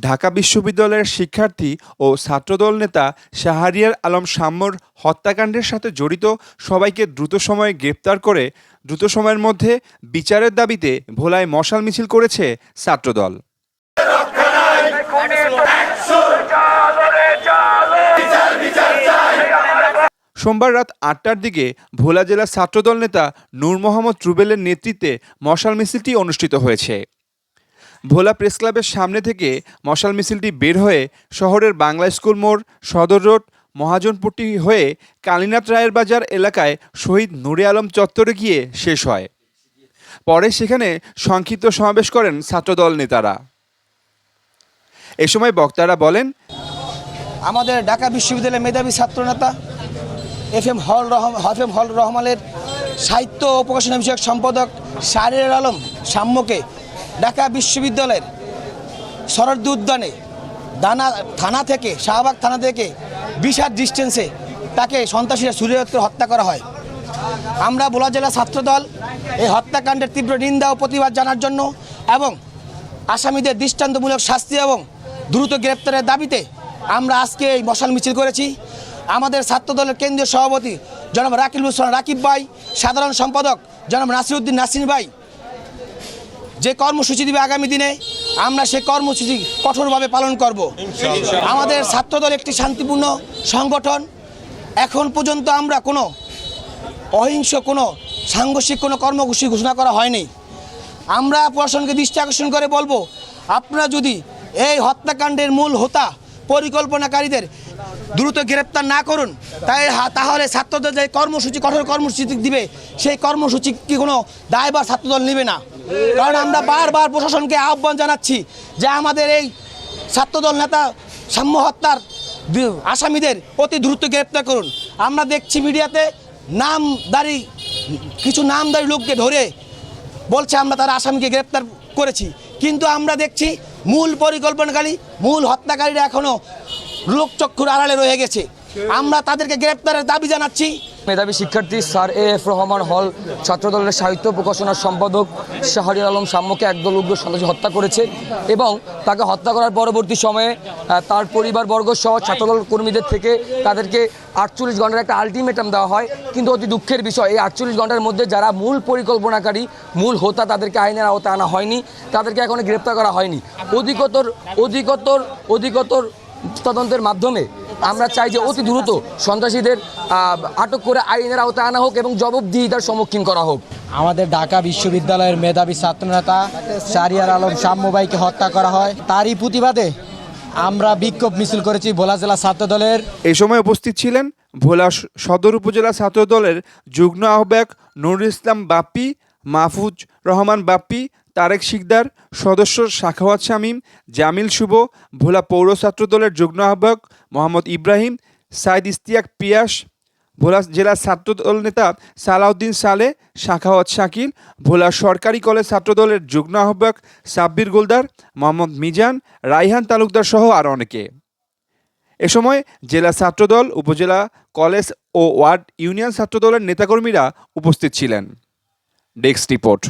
ঢাকা বিশ্ববিদ্যালয়ের শিক্ষার্থী ও ছাত্রদল নেতা শাহরিয়ার আলম শাম্মর হত্যাকাণ্ডের সাথে জড়িত সবাইকে দ্রুত সময়ে গ্রেপ্তার করে, দ্রুত সময়ের মধ্যে বিচারের দাবিতে ভোলায় মশাল মিছিল করেছে ছাত্রদল। সোমবার রাত আটটার দিকে ভোলা জেলা ছাত্রদল নেতা নূর মোহাম্মদ রুবেলের নেতৃত্বে মশাল মিছিলটি অনুষ্ঠিত হয়েছে। ভোলা প্রেস ক্লাবের সামনে থেকে মশাল মিছিলটি বের হয়ে শহরের বাংলা স্কুল মোড়, সদর রোড মহাজনপট্টি হয়ে কালীনাথ রায়ের বাজার এলাকায় শহীদ নুরে আলম চত্বরে গিয়ে শেষ হয়। পরে সেখানে সংক্ষিপ্ত সমাবেশ করেন ছাত্রদল নেতারা। এ সময় বক্তারা বলেন, আমাদের ঢাকা বিশ্ববিদ্যালয়ের মেধাবী ছাত্রনেতা এফ এম হল রহম এফ এম হল রহমানের সাহিত্য ও প্রকাশনা বিষয়ক সম্পাদক শাহরিয়ার আলম সাম্যকে ঢাকা বিশ্ববিদ্যালয়ের শরদ্দ উদ্যানে দানা থানা থেকে, শাহবাগ থানা থেকে বিশাল ডিস্টেন্সে তাকে সন্ত্রাসীরা সুরিয়ত্র হত্যা করা হয়। আমরা বোলা জেলা ছাত্রদল এই হত্যাকাণ্ডের তীব্র নিন্দা ও প্রতিবাদ জানার জন্য এবং আসামিদের দৃষ্টান্তমূলক শাস্তি এবং দ্রুত গ্রেপ্তারের দাবিতে আমরা আজকে এই মশাল মিছিল করেছি। আমাদের ছাত্রদলের কেন্দ্রীয় সভাপতি জনাব রাকিব হোসেন রাকিব ভাই, সাধারণ সম্পাদক জনাব নাসিরউদ্দিন নাসির ভাই যে কর্মসূচি দিবে আগামী দিনে আমরা সে কর্মসূচি কঠোরভাবে পালন করব। আমাদের ছাত্রদল একটি শান্তিপূর্ণ সংগঠন। এখন পর্যন্ত আমরা কোনো অহিংস কোনো সাংঘর্ষিক কোনো কর্মসূচি ঘোষণা করা হয়নি। আমরা প্রশাসনকে দৃষ্টি আকর্ষণ করে বলব আপনারা যদি এই হত্যাকাণ্ডের মূল হোতা পরিকল্পনাকারীদের দ্রুত গ্রেপ্তার না করুন। তাই তাহলে ছাত্রদের যে কর্মসূচি, কঠোর কর্মসূচি দিবে, সেই কর্মসূচি কি কোনো দায়বার ছাত্রদল নেবে না। কারণ আমরা বারবার প্রশাসনকে আহ্বান জানাচ্ছি যে আমাদের এই ছাত্রদল নেতা সাম্য হত্যার আসামিদের অতি দ্রুত গ্রেপ্তার করুন। আমরা দেখছি মিডিয়াতে নামদারি, কিছু নামদারি লোককে ধরে বলছে আমরা তার আসামিকে গ্রেপ্তার করেছি। কিন্তু আমরা দেখছি মূল পরিকল্পনাকারী, মূল হত্যাকারীরা এখনও লোকচক্ষুর আড়ালে রয়ে গেছে। আমরা তাদেরকে গ্রেপ্তারের দাবি জানাচ্ছি। মেধাবী শিক্ষার্থী স্যার এ এফ রহমান হল, ছাত্রদলের সাহিত্য প্রকাশনার সম্পাদক শাহরিয়ার আলম সাম্যকে একদল উগ্র সন্ত্রাসী হত্যা করেছে এবং তাকে হত্যা করার পরবর্তী সময়ে তার পরিবারবর্গ সহ ছাত্রদল কর্মীদের থেকে তাদেরকে আটচল্লিশ ঘণ্টার একটা আলটিমেটাম দেওয়া হয়। কিন্তু অতি দুঃখের বিষয়, এই আটচল্লিশ ঘণ্টার মধ্যে যারা মূল পরিকল্পনাকারী, মূল হোতা তাদেরকে আইনের আওতায় আনা হয়নি, তাদেরকে এখনও গ্রেপ্তার করা হয়নি। অধিকতর অধিকতর অধিকতর তদন্তের মাধ্যমে আমরা চাই যে অতি দ্রুত সন্ত্রাসীদের আটক করে আইনের আওতায় আনা হোক এবং জবাবদিহিতার সম্মুখীন করা হোক। আমাদের ঢাকা বিশ্ববিদ্যালয়ের মেধাবী ছাত্রনেতা শারিয়ার আলম সাম্যবাইকে হত্যা করা হয়। তারই প্রতিবাদে আমরা বিক্ষোভ মিছিল করেছি ভোলা জেলা ছাত্রদলের। এই সময় উপস্থিত ছিলেন ভোলা সদর উপজেলা ছাত্রদলের যুগ্ম আহ্বায়ক নুরুল ইসলাম বাপ্পি মাহফুজ রহমান বাপ্পি তারেক শিকদার, সদস্য শাখাওয়াত শামীম, জামিল শুভ, ভোলা পৌর ছাত্র দলের যুগ্ম আহ্বায়ক মোহাম্মদ ইব্রাহিম, সাইদ ইস্তিয়াক পিয়াস, ভোলা জেলা ছাত্রদল নেতা সালাউদ্দিন সালে, শাখাওয়াত শাকিল, ভোলা সরকারি কলেজ ছাত্রদলের যুগ্ম আহ্বায়ক সাব্বির গোলদার, মোহাম্মদ মিজান, রাইহান তালুকদার সহ আরও অনেকে। এ সময় জেলা ছাত্রদল, উপজেলা কলেজ ও ওয়ার্ড ইউনিয়ন ছাত্রদলের নেতাকর্মীরা উপস্থিত ছিলেন। Desk report.